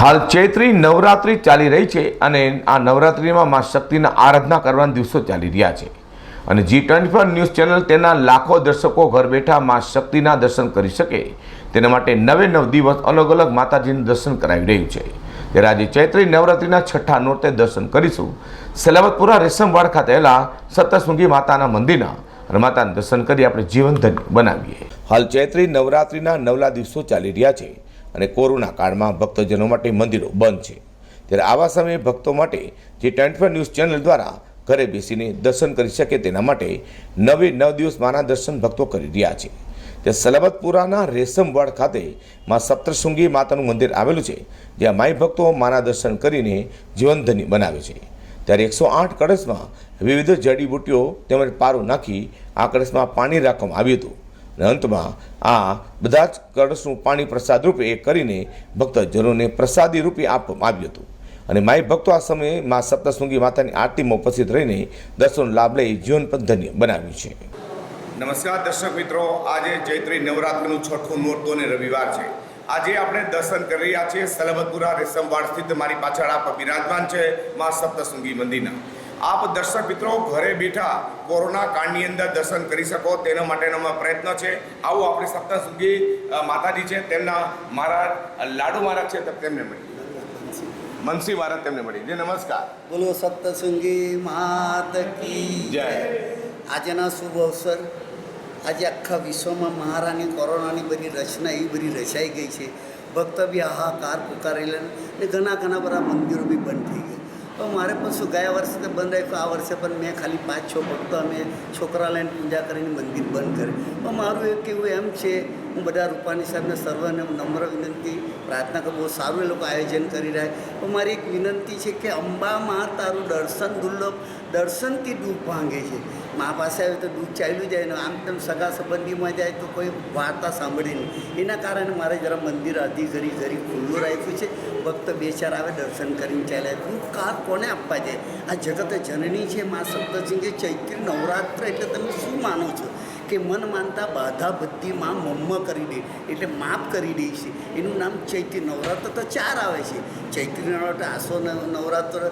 હાલ ચૈત્રી નવરાત્રિ ચાલી રહી છે અને આ નવરાત્રિમાં મા શક્તિના આરાધના કરવાના દિવસો ચાલી રહ્યા છે. અને G twenty four news channel તેના લાખો દર્શકો ઘર બેઠા મા શક્તિના દર્શન કરી શકે. તેના માટે નવે નવ દિવસ અલગ અલગ માતાજીનું દર્શન કરાવી રહ્યું છે. ત્યારે આજે ચૈત્રી નવરાત્રિના છઠ્ઠા નોરતે દર્શન કરીશું. સલામતપુરા રેશમવાડ ખાતે આવેલા સપ્તશૃંગી માતાના મંદિરના અને માતાના દર્શન કરી આપણે જીવન બનાવીએ. હાલ ચૈત્રી નવરાત્રિના નવલા દિવસો ચાલી રહ્યા છે. અને કોરોના કાળમાં ભક્તજનો માટે મંદિરો બંધ છે. ત્યારે આવા સમયે ભક્તો માટે જે ટ્વેન્ટી ન્યૂઝ ચેનલ દ્વારા ઘરે બેસીને દર્શન કરી શકે તેના માટે નવે નવ દિવસ માના દર્શન ભક્તો કરી રહ્યા છે. તે સલામતપુરાના રેશમવાડ ખાતે માં સપ્તશૃંગી માતાનું મંદિર આવેલું છે, જ્યાં માઈ ભક્તો માના દર્શન કરીને જીવનધની બનાવે છે. ત્યારે એકસો આઠ કળશમાં વિવિધ જડીબુટીઓ તેમજ પારો નાખી, આ કળશમાં પાણી રાખવામાં આવ્યું હતું. અને અંતમાં આ બધા જ કળશનું પાણી પ્રસાદ રૂપે એ કરીને ભક્તજનોને પ્રસાદી રૂપે આપવામાં આવ્યું હતું. અને માય ભક્તો આ સમયે મા સપ્તશૃંગી માતાની આરતીમાં ઉપસ્થિત રહીને દર્શનનો લાભ લઈ જીવન પણ ધન્ય બનાવ્યું છે. નમસ્કાર દર્શક મિત્રો, આજે ચૈત્રી નવરાત્રિનું છઠ્ઠું નોરતું અને રવિવાર છે. આજે આપણે દર્શન કરી રહ્યા છીએ સલબતપુરા રેશમવાડ સ્થિત મારી પાછળ આપ બિરાજમાન છે મા સપ્તશૃંગી મંદિરના. આપ દર્શક મિત્રો ઘરે બેઠા કોરોના કાળની અંદર દર્શન કરી શકો તેના માટેનો પ્રયત્ન છે. આવું આપણી સપ્તાહ સુધી માતાજી છે તેમના મારા લાડુ મહારાજ છે તો તેમને મળી મનસી મહારાજ તેમને મળી જે નમસ્કાર. બોલો સપ્તસંગી માત કી જય. આજના શુભ અવસર. આજે આખા વિશ્વમાં મહારાની કોરોનાની બધી રચના એ બધી રચાઈ ગઈ છે. ભક્ત બી હાહાકાર પુકારેલા ને ઘણા ઘણા બધા મંદિરો બી બંધ થઈ ગયા તો મારે પણ શું, ગયા વર્ષે તો બંધ રાખ્યું, આ વર્ષે પણ મેં ખાલી પાંચ છ ભક્તો અમે છોકરા લઈને પૂજા કરીને મંદિર બંધ કરે પણ મારું એક કેવું એમ છે, હું બધા રૂપાણી સાહેબને સર્વને નમ્ર વિનંતી, પ્રાર્થના કરું, બહુ સારું એ લોકો આયોજન કરી રહ્યા પણ મારી એક વિનંતી છે કે અંબામાં તારું દર્શન દુર્લભ, દર્શનથી ડૂબ ભાંગે છે. મા પાસે આવે તો દૂધ ચાલ્યું જાય ને આમ તેમ સગા સંબંધીમાં જાય તો કોઈ વાર્તા સાંભળી નહીં. એના કારણે મારે જરા મંદિર અધી ઘરી ઘરી ખુલ્લું રાખ્યું છે. ભક્ત બે ચાર આવે દર્શન કરીને ચાલ્યા દૂધ કાર કોને આપવા જાય? આ જગત જનની છે મા સપ્તસિંહ ચૈત્રી નવરાત્ર એટલે તમે શું માનો છો? કે મન માનતા બાધા બધી માં મમ્મ કરી દે, એટલે માફ કરી દે છે. એનું નામ ચૈત્રી નવરાત્ર તો ચાર આવે છે. ચૈત્રી નવરાત્ર, આસો નવરાત્ર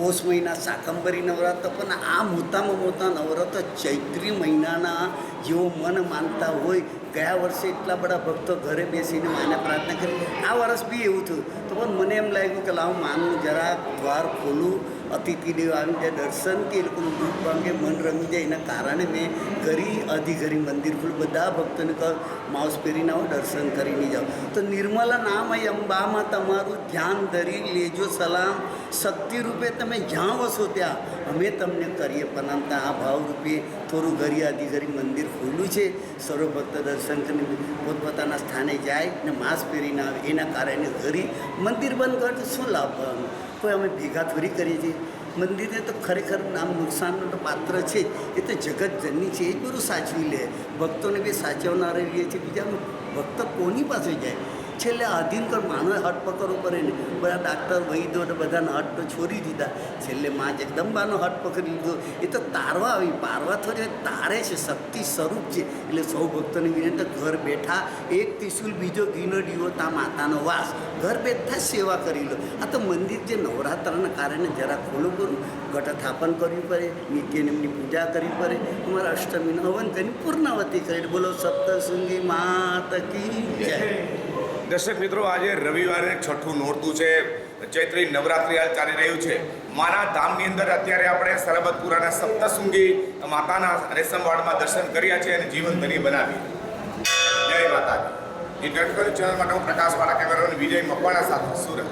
પોષ મહિના શાકંબરી નવરાત્ર પણ આ મોટામાં મોટા નવરાત્ર ચૈત્રી મહિનાના જેવો મન માનતા હોય, ગયા વર્ષે એટલા બધા ભક્તો ઘરે બેસીને માને પ્રાર્થના કરી. આ વર્ષ બી એવું થયું. તો પણ મને એમ લાગ્યું કે લાવ માનું જરા દ્વાર ખોલું અતિથિદેવ આવી જાય દર્શનથી એ લોકોનું દુઃખ ભાંગે, મન રમી જાય. એના કારણે મેં ઘરી અધિઘરી મંદિર ખુલ્લું બધા ભક્તોને કહો માઉસ પહેરીને આવો, દર્શન કરીને જાઓ. તો નિર્મલા નામ અંબામાં તમારું ધ્યાન ધરી લેજો, સલામ. શક્તિ રૂપે તમે જ્યાં વસો ત્યાં અમે તમને કરીએ. પણ આ ભાવરૂપે થોડું ઘરી અધિઘરી મંદિર ખુલ્લું છે. સર્વભક્ત દર્શન કરીને પોતપોતાના સ્થાને જાય ને માસ્ક પહેરીને આવે. એના કારણે ઘરી મંદિર બંધ કરે તો શું લાભ? કોઈ અમે ભેગા થોડી કરીએ છીએ. મંદિરને તો ખરેખર નામ નુકસાનનું તો પાત્ર છે. એ તો જગત જનની છે. એ બધું સાચવી લે. ભક્તોને બી સાચવનારે રહીએ છીએ. બીજા ભક્ત કોની પાસે જાય? છેલ્લે આધીન કર માનવે હટ પકડવો પડે ને. બધા ડાક્ટર વૈદ્યો ને બધાને હટ તો છોડી દીધા. છેલ્લે માં જગદંબાનો હટ પકડી લીધો. એ તો તારવા આવી. પારવા થોડી તારે છે, શક્તિ સ્વરૂપ છે. એટલે સૌ ભક્તોની વિનંતી, ઘર બેઠા એક ત્રિશુલ, બીજો ઘીનો દીવો, તા માતાનો વાસ. ઘર બેઠા સેવા કરી લો. આ તો મંદિર જે નવરાત્રના કારણે જરા ખોલું કરું ઘટસ્થાપન કરવી પડે, નિત્ય એમની પૂજા કરવી પડે. અમારા અષ્ટમીનો હવન કરીને પૂર્ણાવતી કરી. બોલો, સપ્તશૃંગી માત કી જય. દર્શક મિત્રો, આજે રવિવારે છઠ્ઠું નોરતું છે. ચૈત્રી નવરાત્રિ હાલ ચાલી રહ્યું છે. માના ધામની અંદર અત્યારે આપણે સરબતપુરાના સપ્તશૃંગી માતાના રેશમવાડમાં દર્શન કર્યા છે અને જીવન ધની બનાવી. જય માતાજી. એ ચેનલ માટે હું પ્રકાશવાળા કેમેરામેન વિજય મકવાણા સાથે સુરત.